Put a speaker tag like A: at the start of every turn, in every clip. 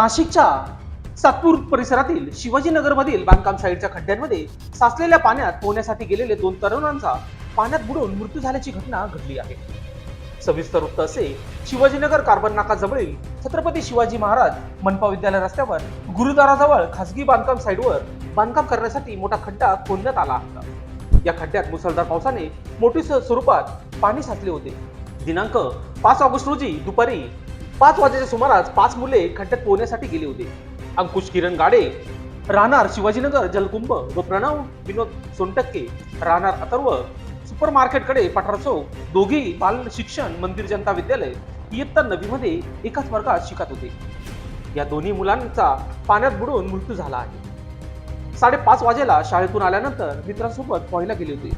A: नाशिकच्या सातपूर परिसरातील शिवाजीनगरमधील बांधकाम साईडच्या खड्ड्यांमध्ये साचलेल्या पाण्यात पोहण्यासाठी गेलेले दोन तरुणांचा पाण्यात बुडून मृत्यू झाल्याची घटना घडली आहे. सविस्तर वृत्त असे शिवाजीनगर कार्बन नाकाजवळील छत्रपती शिवाजी महाराज मनपा विद्यालय रस्त्यावर गुरुद्वाराजवळ खासगी बांधकाम साईडवर बांधकाम करण्यासाठी मोठा खड्डा खोदण्यात आला होता. या खड्ड्यात मुसळधार पावसाने मोठी स्वरूपात पाणी साचले होते. दिनांक पाच ऑगस्ट रोजी दुपारी पाच वाजेच्या सुमारास पाच मुले खड्ड्यात पोहण्यासाठी गेले होते. अंकुश किरण गाडे राहणार शिवाजीनगर जलकुंभ व प्रणव विनोद सोनटक्के राहणार अथर्व सुपर मार्केटकडे पठार चौक दोघेही बाल शिक्षण मंदिर जनता विद्यालय इयत्ता नवीमध्ये एकाच वर्गात शिकत होते. या दोन्ही मुलांचा पाण्यात बुडून मृत्यू झाला आहे. साडेपाच वाजेला शाळेतून आल्यानंतर मित्रांसोबत पोहायला गेले होते.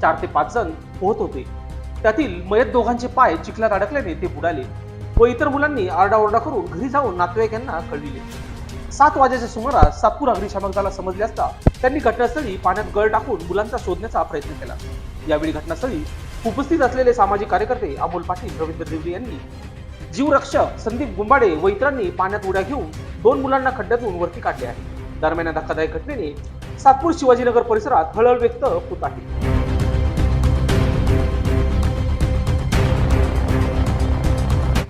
A: चार ते पाच जण पोहत होते. त्यातील मयत दोघांचे पाय चिखलात अडकल्याने ते बुडाले. व इतर मुलांनी आरडाओरडा करून घरी जाऊन नातेवाईकांना कळविले. सात वाजेच्या सुमारास सातपूर अग्निशामक दला समजले असता त्यांनी घटनास्थळी पाण्यात गळ टाकून मुलांचा शोधण्याचा प्रयत्न केला. यावेळी घटनास्थळी उपस्थित असलेले सामाजिक कार्यकर्ते अमोल पाटील रवींद्र देवरे यांनी जीवरक्षक संदीप गुंबाडे व इतरांनी पाण्यात उड्या घेऊन दोन मुलांना खड्ड्यातून वरती काढले आहे. दरम्यान या धक्कादायक घटनेने सातपूर शिवाजीनगर परिसरात हळहळ व्यक्त होत आहे.